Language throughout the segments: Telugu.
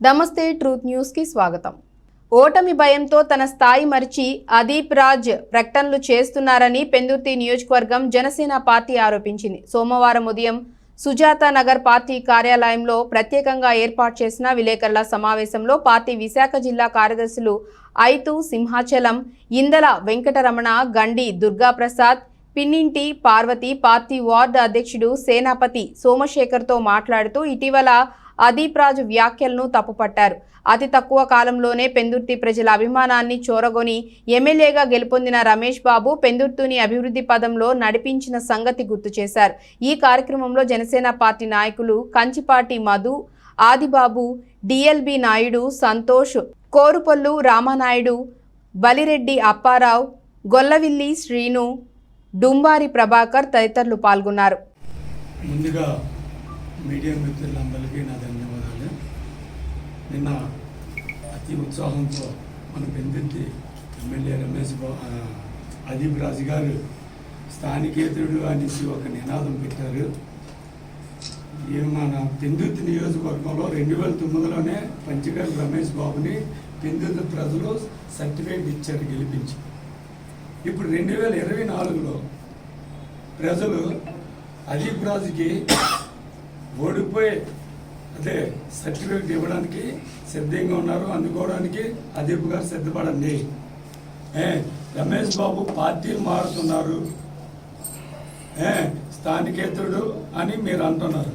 నమస్తే ట్రూత్ న్యూస్కి స్వాగతం. ఓటమి భయంతో తన స్థాయి మరిచి అదీప్ రాజ్ ప్రకటనలు చేస్తున్నారని పెందుర్తి నియోజకవర్గం జనసేన పార్టీ ఆరోపించింది. సోమవారం ఉదయం సుజాత నగర్ పార్టీ కార్యాలయంలో ప్రత్యేకంగా ఏర్పాటు చేసిన విలేకరుల సమావేశంలో పార్టీ విశాఖ జిల్లా కార్యదర్శులు ఐతు సింహాచలం ఇందల వెంకటరమణ గండి దుర్గాప్రసాద్ పిన్నింటి పార్వతి పార్టీ వార్డు అధ్యక్షుడు సేనాపతి సోమశేఖర్తో మాట్లాడుతూ ఇటీవల అదీప్ రాజు వ్యాఖ్యలను తప్పుపట్టారు. అతి తక్కువ కాలంలోనే పెందుర్తి ప్రజల అభిమానాన్ని చోరగొని ఎమ్మెల్యేగా గెలుపొందిన రమేష్ బాబు పెందుర్తిని అభివృద్ధి పదంలో నడిపించిన సంగతి గుర్తు చేశారు. ఈ కార్యక్రమంలో జనసేన పార్టీ నాయకులు కంచిపాటి మధు ఆదిబాబు డిఎల్బి నాయుడు సంతోష్ కోరుపల్లు రామానాయుడు బలిరెడ్డి అప్పారావు గొల్లవిల్లి శ్రీను డుంబారి ప్రభాకర్ తదితరులు పాల్గొన్నారు. ముందుగా మీడియా మిత్రులందరికీ నా ధన్యవాదాలు. నిన్న అతి ఉత్సాహంతో మన పెందింటి ఎమ్మెల్యే రమేష్ అదీప్ రాజు గారు స్థానికేతరుడు అనేసి ఒక నినాదం పెట్టారు. ఈ మన పెందుర్తి నియోజకవర్గంలో రెండు వేల తొమ్మిదిలోనే పంచగారు రమేష్ బాబుని పెందుర్తి ప్రజలు సర్టిఫికేట్ ఇచ్చారు గెలిపించి. ఇప్పుడు రెండు వేల ఇరవై నాలుగులో ప్రజలు అదీప్ రాజుకి ఓడిపోయి అదే సర్టిఫికేట్ ఇవ్వడానికి సిద్ధంగా ఉన్నారు. అందుకోవడానికి అదీప్ గారు సిద్ధపడండి. రమేష్ బాబు పార్టీలు మారుతున్నారు. ఏ స్థానికేతరుడు అని మీరు అంటున్నారు.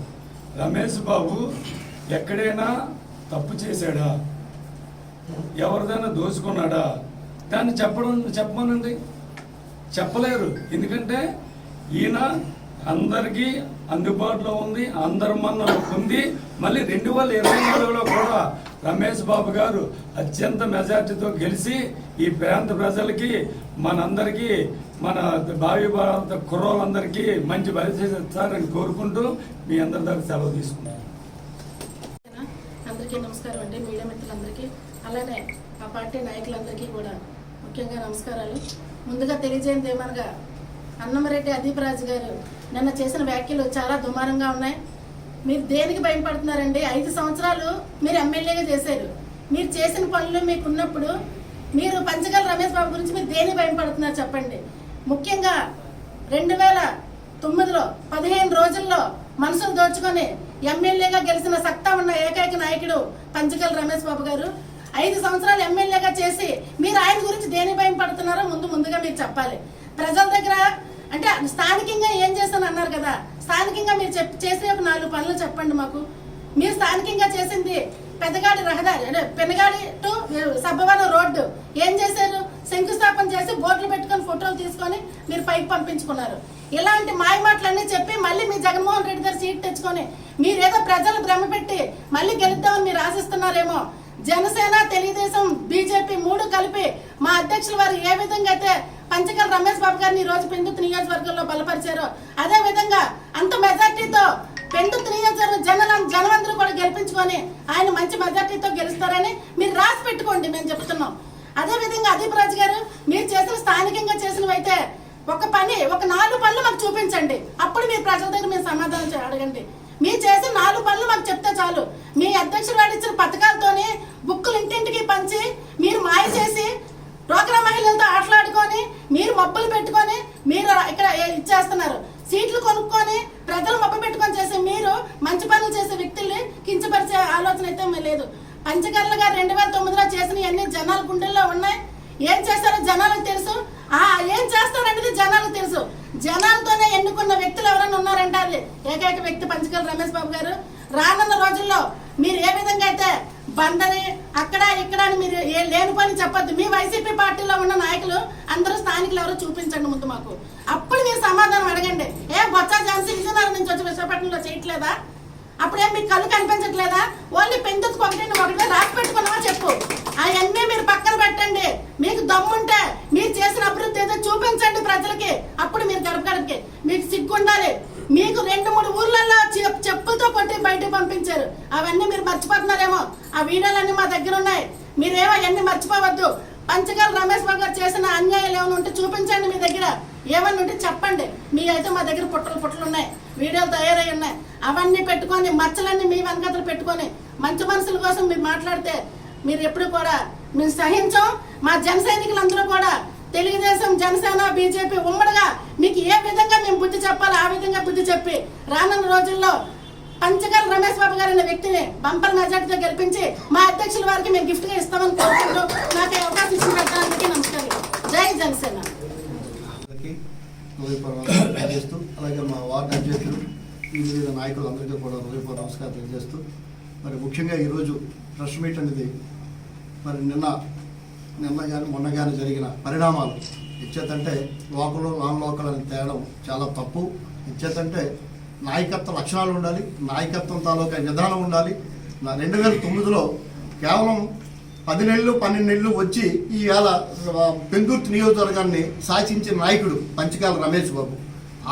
రమేష్ బాబు ఎక్కడైనా తప్పు చేశాడా? ఎవరిదైనా దోచుకున్నాడా? దాన్ని చెప్పడం చెప్పమనండి. చెప్పలేరు. ఎందుకంటే ఈయన అందరికీ అందుబాటులో ఉంది అందరి మన ఉంది మళ్ళీ రెండు వేల ఇరవై నాలుగులో కూడా రమేష్ బాబు గారు అత్యంత మెజార్టీతో గెలిచి ఈ ప్రాంత ప్రజలకి మనందరికీ మన భావి భారత కుర్రోళ్ళందరికీ మంచి భవిష్యత్తు ఇస్తారని కోరుకుంటూ మీ అందరి దగ్గర సెలవు తీసుకుంటాను అందరికీ నమస్కారం అండి మీడియా మిత్రులందరికీ. అలానే ఆ పార్టీ నాయకులందరికీ కూడా ముఖ్యంగా నమస్కారాలు. ముందుగా తెలియజేయండి ఏమనగా అన్నమరెడ్డి అదీపరాజు గారు నిన్న చేసిన వ్యాఖ్యలు చాలా దుమారంగా ఉన్నాయి. మీరు దేనికి భయపడుతున్నారండి? ఐదు సంవత్సరాలు మీరు ఎమ్మెల్యేగా చేశారు. మీరు చేసిన పనులు మీకు ఉన్నప్పుడు మీరు పంచగల రమేష్ బాబు గురించి మీరు దేనికి భయపడుతున్నారు చెప్పండి. ముఖ్యంగా రెండు వేల తొమ్మిదిలో పదిహేను రోజుల్లో మనసును దోచుకొని ఎమ్మెల్యేగా గెలిచిన సత్తా ఉన్న ఏకైక నాయకుడు పంచగల రమేష్ బాబు గారు. ఐదు సంవత్సరాలు ఎమ్మెల్యేగా చేసి మీరు ఆయన గురించి దేని భయం పడుతున్నారో ముందు ముందుగా మీరు చెప్పాలి. ప్రజల దగ్గర అంటే స్థానికంగా ఏం చేశాను అన్నారు కదా. స్థానికంగా మీరు చెప్ చేసే ఒక నాలుగు పనులు చెప్పండి మాకు. మీరు స్థానికంగా చేసింది పెద్దగాడి రహదారి అంటే పెనగాడి టు సబ్బవరం రోడ్డు. ఏం చేశారు? శంకుస్థాపన చేసి బోర్డులు పెట్టుకొని ఫోటోలు తీసుకొని మీరు పైకి పంపించుకున్నారు. ఇలాంటి మాయ మాటలన్నీ చెప్పి మళ్ళీ మీ జగన్మోహన్ రెడ్డి గారు సీట్ తెచ్చుకొని మీరేదో ప్రజలు భ్రమ పెట్టి మళ్ళీ గెలుద్దామని మీరు ఆశిస్తున్నారేమో. జనసేన తెలుగుదేశం బీజేపీ మూడు కలిపి మా అధ్యక్షుల వారు ఏ విధంగా అయితే పంచకల రమేష్ బాబు గారిని ఈ రోజు పెందుతు నియోజకవర్గంలో బలపరిచారు. అదే విధంగా అంత మెజార్టీతో పెందుతు నియోజకవర్గం జన జనమందరూ కూడా గెలిపించుకొని ఆయన మంచి మెజార్టీతో గెలుస్తారని మీరు రాసి పెట్టుకోండి మేము చెప్తున్నాం. అదే విధంగా అదీప్ రాజు గారు మీరు చేసిన స్థానికంగా చేసినవైతే ఒక పని ఒక నాలుగు పనులు మాకు చూపించండి. అప్పుడు మీరు ప్రజల దగ్గర మీరు సమాధానం అడగండి. మీరు చేసిన నాలుగు పనులు మాకు చెప్తే చాలు. మీ అధ్యక్షుడు వాడిచ్చిన పథకాలతోనే పథకాలతోని బుక్కులు ఇంటింటికి పంచి మీరు మాయ చేసి డోక్రా మహిళలతో ఆటలాడుకొని మీరు మబ్బులు పెట్టుకొని మీరు ఇక్కడ ఇచ్చేస్తున్నారు? సీట్లు కొనుక్కొని ప్రజలు మబ్బు పెట్టుకొని చేసే మీరు మంచి పనులు చేసే వ్యక్తుల్ని కించపరిచే ఆలోచన అయితే లేదు. పంచకర్ల గారు రెండు వేల తొమ్మిదిలో చేసిన అన్ని జనాల గుండెల్లో ఉన్నాయి. ఏం చేస్తారో జనాలకు తెలుసు. ఆ ఏం చేస్తారనేది జనాలకు తెలుసు. జనాలతోనే ఎన్నుకున్న వ్యక్తులు ఎవరైనా ఉన్నారంటే అది ఏకైక వ్యక్తి పంచకర్ల రమేష్ బాబు గారు. రానున్న రోజుల్లో మీరు ఏ విధంగా అయితే బందరే అక్కడ ఇక్కడ అని మీరు ఏ లేని పని చెప్పొద్దు. మీ వైసీపీ పార్టీలో ఉన్న నాయకులు అందరూ స్థానికులు ఎవరో చూపించండి ముందు మాకు. అప్పుడు మీరు సమాధానం అడగండి. ఏ బొత్స ఝాన్సీ విజయనగరం నుంచి వచ్చి విశాఖపట్నంలో చేయట్లేదా? అప్పుడేం మీకు కళ్ళు కనిపించట్లేదా? ఓన్లీ పెందుకు ఒకటి ఒకటి రాసి పెట్టుకున్నావా చెప్పు. అవన్నీ మీరు పక్కన పెట్టండి. మీకు దమ్ముంటే మీరు చేసిన అభివృద్ధి ఏదో చూపించండి ప్రజలకి. అప్పుడు మీరు గడప గడపకి మీకు సిగ్గుండాలి. మీకు రెండు మూడు ఊర్లలో చెప్పులతో కొట్టి బయటకు పంపించారు. అవన్నీ మీరు మర్చిపోతున్నారేమో. ఆ వీడియోలన్నీ మా దగ్గర ఉన్నాయి. మీరేమో అవన్నీ మర్చిపోవద్దు. పంచగారు రమేష్ బాబు గారు చేసిన అన్యాయాలు ఏమైనా ఉంటే చూపించండి మీ దగ్గర. ఏమన్నా ఉంటే చెప్పండి. మీ అయితే మా దగ్గర పుట్టలు పుట్టలు ఉన్నాయి. వీడియోలు తయారై ఉన్నాయి. అవన్నీ పెట్టుకొని మచ్చలన్నీ మీ వెనకతలు పెట్టుకొని మంచి మనుషుల కోసం మీరు మాట్లాడితే మీరు ఎప్పుడు కూడా మేము సహించం. మా జన సైనికులందరూ కూడా తెలుగుదేశం జనసేన బీజేపీ ఉమ్మడిగా మీకు ఏ విధంగా మేము బుద్ధి చెప్పాలో ఆ విధంగా బుద్ధి చెప్పి రానున్న రోజుల్లో పంచగల్ రమేష్ బాబు గారు అనే వ్యక్తిని బంపర్ మెజార్టీతో గెలిపించి మా అధ్యక్షుల వారికి మేము గిఫ్ట్గా ఇస్తామని కోరుకుంటూ నాకు అవకాశం ఇచ్చిన పెట్టడానికి నమస్కారం. జై జనసేన. అందరికీ అలాగే మా వార్డు అధ్యక్షులు ఈ వివిధ నాయకులందరికీ కూడా హృదయపూర్వ నమస్కారం తెలియజేస్తూ మరి ముఖ్యంగా ఈరోజు ప్రెస్ మీట్ అనేది మరి నిన్న నిన్న కానీ మొన్న కానీ జరిగిన పరిణామాలు. ఇచ్చేతంటే లోకల్ నాన్ లోకల్ అని తేడం చాలా తప్పు. ఇచ్చేతంటే నాయకత్వ లక్షణాలు ఉండాలి. నాయకత్వం తాలూకా విధానం ఉండాలి. నా రెండు వేల తొమ్మిదిలో కేవలం పది నెలలు పన్నెండు నెలలు వచ్చి ఈవేళ పెందుర్తి నియోజకవర్గాన్ని శాసించిన నాయకుడు పంచకాల రమేష్ బాబు.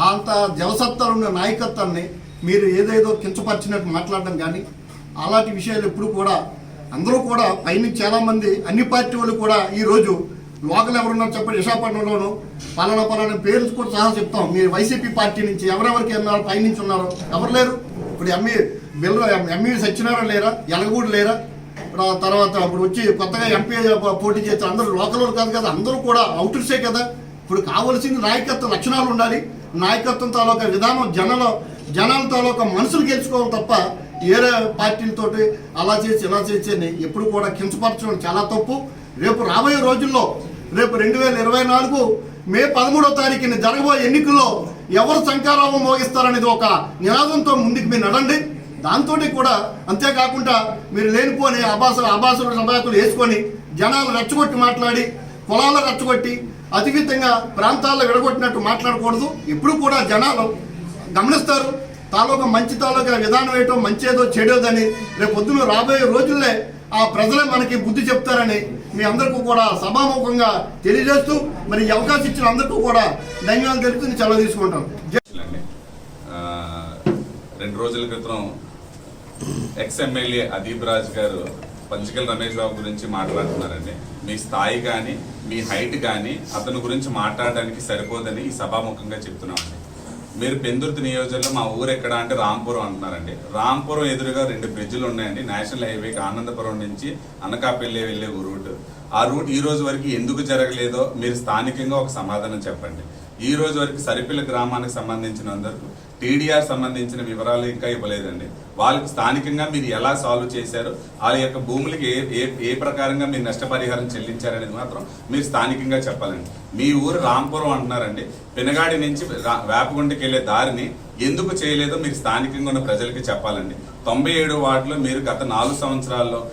అంత జవసత్తాలు ఉన్న నాయకత్వాన్ని మీరు ఏదేదో కించపరిచినట్టు మాట్లాడడం కానీ అలాంటి విషయాలు ఎప్పుడు కూడా అందరూ కూడా పైన చాలా మంది అన్ని పార్టీ వాళ్ళు కూడా ఈ రోజు లోకల్ ఎవరున్నారు చెప్పండి విశాఖపట్నంలోను పలానా పలానా పేర్లు కూడా సహా చెప్తాం. మీరు వైసీపీ పార్టీ నుంచి ఎవరెవరికి ఉన్నారు పైనుంచి ఉన్నారు ఎవరు లేరు? ఇప్పుడు ఎంఈ బిల్లు ఎంఈ సత్యనారాయణ లేరా? ఎలగూడు లేరా? ఇప్పుడు తర్వాత ఇప్పుడు వచ్చి కొత్తగా ఎంపీ పోటీ చేస్తే అందరూ లోకల్ వాళ్ళు కాదు కదా అందరూ కూడా అవుటర్సే కదా. ఇప్పుడు కావాల్సింది నాయకత్వ లక్షణాలు ఉండాలి. నాయకత్వం తాలూకా విధానం జనంలో జనాల తాలూకా మనుషులు గెలుచుకోవాలి తప్ప ఏరే పార్టీలతో అలా చేసి ఇలా చేసి అని ఎప్పుడు కూడా కించపరచడం చాలా తప్పు. రేపు రాబోయే రోజుల్లో రేపు రెండు వేల ఇరవై నాలుగు మే పదమూడో తారీఖున జరగబోయే ఎన్నికల్లో ఎవరు శంకారావం మోగిస్తారనేది ఒక నినాదంతో ముందుకు మీరు నడండి. దాంతో కూడా అంతేకాకుండా మీరు లేనిపోని అభాస అభాసులు సభాకులు వేసుకొని జనాలు రెచ్చగొట్టి మాట్లాడి పొలాలు రెచ్చగొట్టి అతిమితంగా ప్రాంతాల్లో విడగొట్టినట్టు మాట్లాడకూడదు. ఇప్పుడు కూడా జనాలు గమనిస్తారు. తాలూకా మంచి తాలూకా విధానం ఏంటో మంచేదో చెడోదని రేపు పొద్దున రాబోయే రోజుల్లో ఆ ప్రజలే మనకి బుద్ధి చెప్తారని మీ అందరికీ కూడా సభాముఖంగా తెలియజేస్తూ మరి ఈ అవకాశం ఇచ్చిన అందరికీ కూడా ధన్యవాదాలు తెలుపుతూ సెలవు తీసుకుంటాం. అండి రెండు రోజుల క్రితం ఎక్స్ ఎమ్మెల్యే అదీప్ రాజ్ గారు పంచకల్ రమేష్ బాబు గురించి మాట్లాడుతున్నారండి. మీ స్థాయి కానీ మీ హైట్ కానీ అతని గురించి మాట్లాడడానికి సరిపోదని ఈ సభాముఖంగా చెప్తున్నామండి. మీరు పెందుర్తి నియోజకవర్గంలో మా ఊరు ఎక్కడ అంటే రాంపురం అంటున్నారండి. రాంపురం ఎదురుగా రెండు బ్రిడ్జిలు ఉన్నాయండి. నేషనల్ హైవేకి ఆనందపురం నుంచి అనకాపల్లి వెళ్ళే రూట్. ఆ రూట్ ఈ రోజు వరకు ఎందుకు జరగలేదో మీరు స్థానికంగా ఒక సమాధానం చెప్పండి. ఈ రోజు వరకు సరిపిల్ల గ్రామానికి సంబంధించిన అందరూ టీడీఆర్ సంబంధించిన వివరాలు ఇంకా ఇవ్వలేదండి. వాళ్ళకి స్థానికంగా మీరు ఎలా సాల్వ్ చేశారు వాళ్ళ యొక్క భూములకి ఏ ఏ ఏ ప్రకారంగా మీరు నష్టపరిహారం చెల్లించారనేది మాత్రం మీరు స్థానికంగా చెప్పాలండి. మీ ఊరు రాంపురం అంటున్నారండి. పినగాడి నుంచి రా- వేపగుంటకి వెళ్ళే దారిని ఎందుకు చేయలేదో మీరు స్థానికంగా ఉన్న ప్రజలకి చెప్పాలండి. తొంభై ఏడు వార్డులో మీరు గత నాలుగు సంవత్సరాల్లో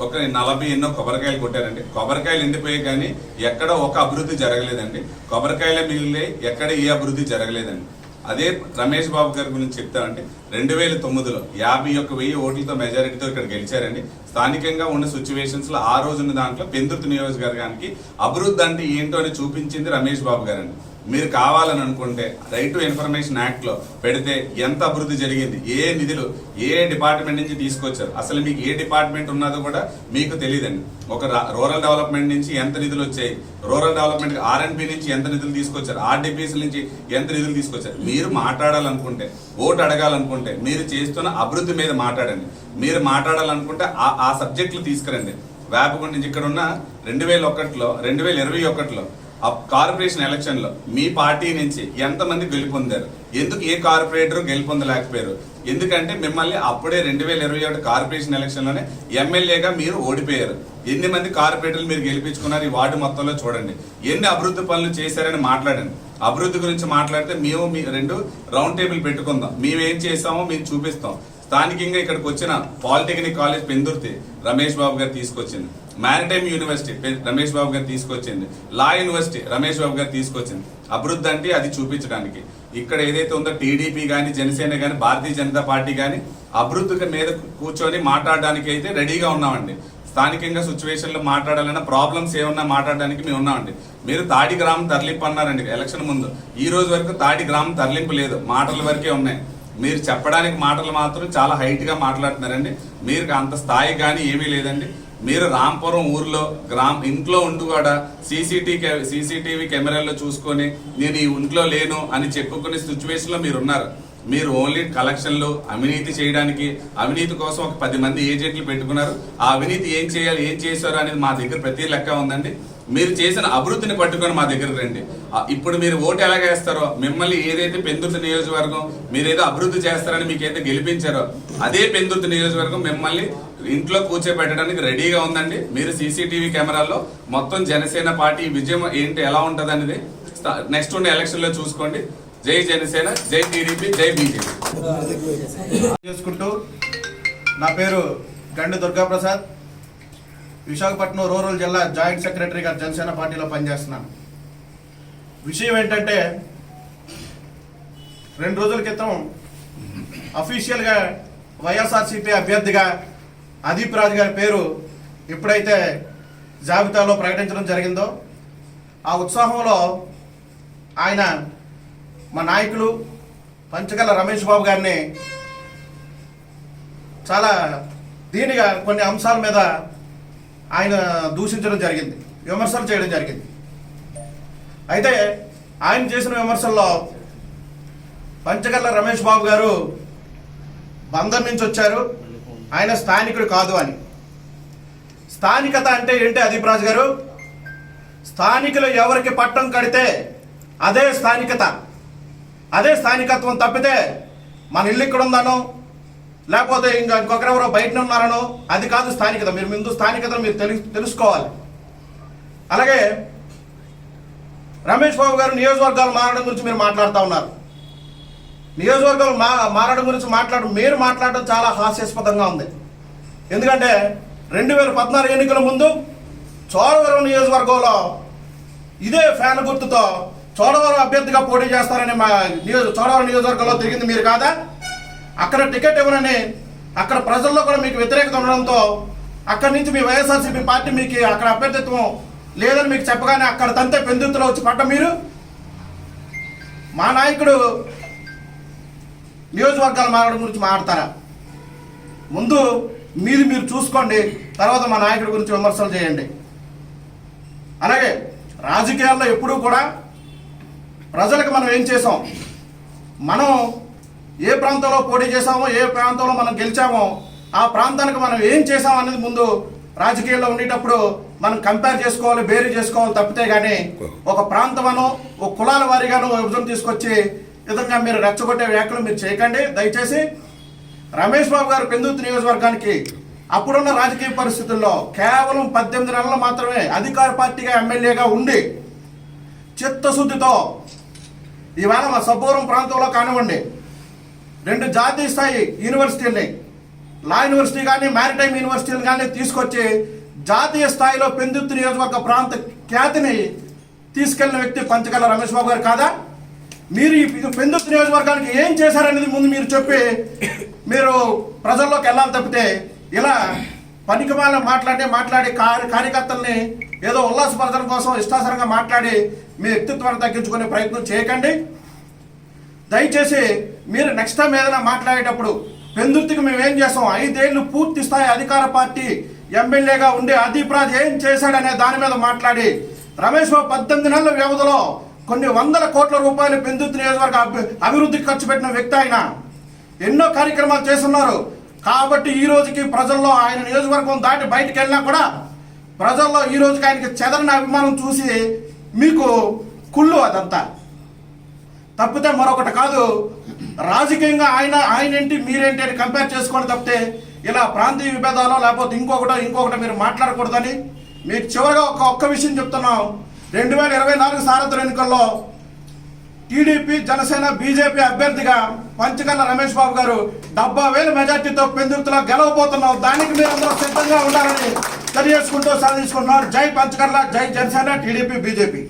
ఒక నలభై ఎన్నో కొబ్బరికాయలు కొట్టారండి. కొబ్బరికాయలు ఎండిపోయాయి కానీ ఎక్కడ ఒక అభివృద్ధి జరగలేదండి. కొబ్బరికాయల మిగిలినాయి ఎక్కడ ఏ అభివృద్ధి జరగలేదండి. అదే రమేష్ బాబు గారి గురించి చెప్తానంటే రెండు వేల తొమ్మిదిలో యాభై ఒక్క వెయ్యి ఓట్లతో మెజారిటీతో ఇక్కడ గెలిచారండి. స్థానికంగా ఉన్న సిచ్యువేషన్స్లో ఆ రోజున్న దాంట్లో పెందుర్తి నియోజకవర్గానికి అభివృద్ధి అంటే ఏంటో అని చూపించింది రమేష్ బాబు గారండి. మీరు కావాలని అనుకుంటే రైట్ టు ఇన్ఫర్మేషన్ యాక్ట్లో పెడితే ఎంత అభివృద్ధి జరిగింది? ఏ నిధులు ఏ డిపార్ట్మెంట్ నుంచి తీసుకొచ్చారు? అసలు మీకు ఏ డిపార్ట్మెంట్ ఉన్నదో కూడా మీకు తెలియదండి. ఒక రూరల్ డెవలప్మెంట్ నుంచి ఎంత నిధులు వచ్చాయి? రూరల్ డెవలప్మెంట్ ఆర్ఎన్పి నుంచి ఎంత నిధులు తీసుకొచ్చారు? ఆర్డిపిఎస్ నుంచి ఎంత నిధులు తీసుకొచ్చారు? మీరు మాట్లాడాలనుకుంటే ఓటు అడగాలనుకుంటే మీరు చేస్తున్న అభివృద్ధి మీద మాట్లాడండి. మీరు మాట్లాడాలనుకుంటే ఆ- ఆ సబ్జెక్టులు తీసుకురండి. వేపకొండ నుంచి ఇక్కడ ఉన్న రెండు వేల ఒకటిలో రెండు వేల ఇరవై ఒకటిలో ఆ కార్పొరేషన్ ఎలక్షన్లో మీ పార్టీ నుంచి ఎంతమంది గెలుపొందారు? ఎందుకు ఏ కార్పొరేటర్ గెలుపొందలేకపోయారు? ఎందుకంటే మిమ్మల్ని అప్పుడే రెండు వేల ఇరవై ఒకటి కార్పొరేషన్ ఎలక్షన్లోనే ఎమ్మెల్యేగా మీరు ఓడిపోయారు. ఎన్ని మంది కార్పొరేటర్లు మీరు గెలిపించుకున్నారు ఈ వార్డు మొత్తంలో చూడండి. ఎన్ని అభివృద్ధి పనులు చేశారని మాట్లాడండి. అభివృద్ధి గురించి మాట్లాడితే మేము మీ రెండు రౌండ్ టేబుల్ పెట్టుకుందాం. మేమేం చేస్తామో చేసామో మేము చూపిస్తాం. స్థానికంగా ఇక్కడికి వచ్చిన పాలిటెక్నిక్ కాలేజ్ పెందుర్తి రమేష్ బాబు గారు తీసుకొచ్చింది. మారిటైమ్ యూనివర్సిటీ రమేష్ బాబు గారు తీసుకొచ్చింది. లా యూనివర్సిటీ రమేష్ బాబు గారు తీసుకొచ్చింది. అభివృద్ధి అంటే అది చూపించడానికి. ఇక్కడ ఏదైతే ఉందో టీడీపీ కానీ జనసేన కానీ భారతీయ జనతా పార్టీ కానీ అభివృద్ధి మీద కూర్చొని మాట్లాడడానికి అయితే రెడీగా ఉన్నామండి. స్థానికంగా సిచ్యువేషన్లో మాట్లాడాలన్నా ప్రాబ్లమ్స్ ఏమన్నా మాట్లాడడానికి మేము ఉన్నామండి. మీరు తాడి గ్రామం తరలింపు అన్నారండి ఎలక్షన్ ముందు. ఈ రోజు వరకు తాడి గ్రామం తరలింపు లేదు మాటల వరకే ఉన్నాయి. మీరు చెప్పడానికి మాటలు మాత్రం చాలా హైట్గా మాట్లాడుతున్నారండి. మీరు అంత స్థాయి కానీ ఏమీ లేదండి. మీరు రాంపురం ఊర్లో గ్రామ ఇంట్లో ఉండి కూడా సీసీటీ సీసీటీవీ కెమెరాల్లో చూసుకొని నేను ఈ ఇంట్లో లేను అని చెప్పుకునే సిచ్యువేషన్లో మీరు ఉన్నారు మీరు ఓన్లీ కలెక్షన్లు అవినీతి చేయడానికి అవినీతి కోసం ఒక పది మంది ఏజెంట్లు పెట్టుకున్నారు. ఆ అవినీతి ఏం చేయాలి ఏం చేశారు అనేది మా దగ్గర ప్రతి లెక్క ఉందండి. మీరు చేసిన అభివృద్ధిని పట్టుకొని మా దగ్గర రండి. ఇప్పుడు మీరు ఓటు ఎలాగేస్తారో మిమ్మల్ని ఏదైతే పెందుర్తి నియోజకవర్గం మీరేదో అభివృద్ధి చేస్తారని మీకైతే గెలిపించారో అదే పెందుర్తి నియోజకవర్గం మిమ్మల్ని ఇంట్లో కూర్చోబెట్టడానికి రెడీగా ఉందండి. మీరు సీసీటీవీ కెమెరాల్లో మొత్తం జనసేన పార్టీ విజయం ఏంటి ఎలా ఉంటుంది అనేది నెక్స్ట్ ఉండే ఎలక్షన్లో చూసుకోండి. జై జనసేన జై టీడీపీ జై బీజేపీ. చేసుకుంటూ నా పేరు గండి దుర్గాప్రసాద్. విశాఖపట్నం రూరల్ జిల్లా జాయింట్ సెక్రటరీగా జనసేన పార్టీలో పనిచేస్తున్నాను. విషయం ఏంటంటే రెండు రోజుల క్రితం అఫీషియల్గా వైఎస్ఆర్సీపీ అభ్యర్థిగా అదీప్ రాజు గారి పేరు ఎప్పుడైతే జాబితాలో ప్రకటించడం జరిగిందో ఆ ఉత్సాహంలో ఆయన మా నాయకులు పంచగల రమేష్ బాబు గారిని చాలా దీనిగా కొన్ని అంశాల మీద ఆయన దూషించడం జరిగింది విమర్శలు చేయడం జరిగింది. అయితే ఆయన చేసిన విమర్శల్లో పంచగల్ల రమేష్ బాబు గారు బందర్ నుంచి వచ్చారు. ఆయన స్థానికుడు కాదు అని. స్థానికత అంటే ఏంటి అదీప్ రాజు గారు? స్థానికులు ఎవరికి పట్టం కడితే అదే స్థానికత. అదే స్థానికత్వం తప్పితే మన ఇల్లు ఇక్కడ ఉందనో లేకపోతే ఇంకా ఇంకొకరెవరో బయట ఉన్నారనో అది కాదు స్థానికత. మీరు ముందు స్థానికతను మీరు తెలు తెలుసుకోవాలి. అలాగే రమేష్ బాబు గారు నియోజకవర్గాలు మారడం గురించి మీరు మాట్లాడుతూ ఉన్నారు. నియోజకవర్గాలు మా మారడం గురించి మాట్లాడు మీరు మాట్లాడడం చాలా హాస్యాస్పదంగా ఉంది. ఎందుకంటే రెండు వేల పద్నాలుగు ఎన్నికల ముందు చోడవరం నియోజకవర్గంలో ఇదే ఫ్యాన్ గుర్తుతో చోడవరం అభ్యర్థిగా పోటీ చేస్తారని మా నియోజక చోడవరం నియోజకవర్గంలో తిరిగింది మీరు కాదా? అక్కడ టికెట్ ఇవ్వనని అక్కడ ప్రజల్లో కూడా మీకు వ్యతిరేకత ఉండడంతో అక్కడి నుంచి మీ వైఎస్ఆర్సీపీ పార్టీ మీకు అక్కడ అభ్యర్థిత్వం లేదని మీకు చెప్పగానే అక్కడ తంతే పెందుతులో వచ్చి పడ్డ మీరు. మా నాయకుడు నియోజకవర్గాలు మారడం గురించి మాట్లాడతారా? ముందు మీరు మీరు చూసుకోండి తర్వాత మా నాయకుడి గురించి విమర్శలు చేయండి. అలాగే రాజకీయాల్లో ఎప్పుడూ కూడా ప్రజలకు మనం ఏం చేసాం? మనం ఏ ప్రాంతంలో పోటీ చేసామో ఏ ప్రాంతంలో మనం గెలిచామో ఆ ప్రాంతానికి మనం ఏం చేసాం అనేది ముందు రాజకీయాల్లో ఉండేటప్పుడు మనం కంపేర్ చేసుకోవాలి బేరీ చేసుకోవాలి తప్పితే కానీ ఒక ప్రాంతమనో ఒక కులాల వారిగానో విభజన తీసుకొచ్చి విధంగా మీరు రెచ్చగొట్టే వ్యాఖ్యలు మీరు చేయకండి. దయచేసి రమేష్ బాబు గారు పెందుతు నియోజకవర్గానికి అప్పుడున్న రాజకీయ పరిస్థితుల్లో కేవలం పద్దెనిమిది నెలలు మాత్రమే అధికార పార్టీగా ఎమ్మెల్యేగా ఉండి చిత్తశుద్ధితో ఇవాళ మా సబ్బూరం ప్రాంతంలో కానివ్వండి రెండు జాతీయ స్థాయి యూనివర్సిటీల్ని లా యూనివర్సిటీ కానీ మ్యారిటైమ్ యూనివర్సిటీలు కానీ తీసుకొచ్చి జాతీయ స్థాయిలో పెందుత్తు నియోజకవర్గ ప్రాంత ఖ్యాతిని తీసుకెళ్ళిన వ్యక్తి పంచగల రమేష్ బాబు గారు కాదా? మీరు ఈ పెందుత్తు నియోజకవర్గానికి ఏం చేశారనేది ముందు మీరు చెప్పి మీరు ప్రజల్లోకి వెళ్ళాలి తప్పితే ఇలా పనికిమాల మాట్లాడి మాట్లాడి కార్య కార్యకర్తల్ని ఏదో ఉల్లాసపరచడం కోసం ఇష్టాసరంగా మాట్లాడి మీ వ్యక్తిత్వాన్ని తగ్గించుకునే ప్రయత్నం చేయకండి. దయచేసి మీరు నెక్స్ట్ టైం ఏదైనా మాట్లాడేటప్పుడు పెందుర్తికి మేము ఏం చేస్తాం? ఐదేళ్ళు పూర్తి స్థాయి అధికార పార్టీ ఎమ్మెల్యేగా ఉండి అదీప్రాజ్ ఏం చేశాడనే దాని మీద మాట్లాడి రమేష్ బాబు పద్దెనిమిది నెలల వ్యవధిలో కొన్ని వందల కోట్ల రూపాయలు పెందుర్తి నియోజకవర్గ అభివృద్ధికి ఖర్చు పెట్టిన వ్యక్తి ఆయన. ఎన్నో కార్యక్రమాలు చేస్తున్నారు. కాబట్టి ఈ రోజుకి ప్రజల్లో ఆయన నియోజకవర్గం దాటి బయటకు వెళ్ళినా కూడా ప్రజల్లో ఈ రోజుకి ఆయనకి చెదరిన అభిమానం చూసి మీకు కుళ్ళు అదంతా. తప్పితే మరొకటి కాదు రాజకీయంగా ఆయన ఆయనేంటి మీరేంటి అని కంపేర్ చేసుకోండి తప్పితే ఇలా ప్రాంతీయ విభేదాలు లేకపోతే ఇంకొకటో ఇంకొకటి మీరు మాట్లాడకూడదని మీకు చివరిగా ఒక ఒక్క విషయం చెప్తున్నాం. రెండు వేల ఇరవై నాలుగు సారథుల ఎన్నికల్లో టీడీపీ జనసేన బీజేపీ అభ్యర్థిగా పంచకల్ల రమేష్ బాబు గారు డెబ్బై వేల మెజార్టీతో పెందుతులా గెలవబోతున్నాం దానికి మీరు అందరూ సిద్ధంగా ఉండాలని తెలియజేసుకుంటూ సాధించుకుంటున్నారు జై పంచకర్ల జై జనసేన టీడీపీ బీజేపీ.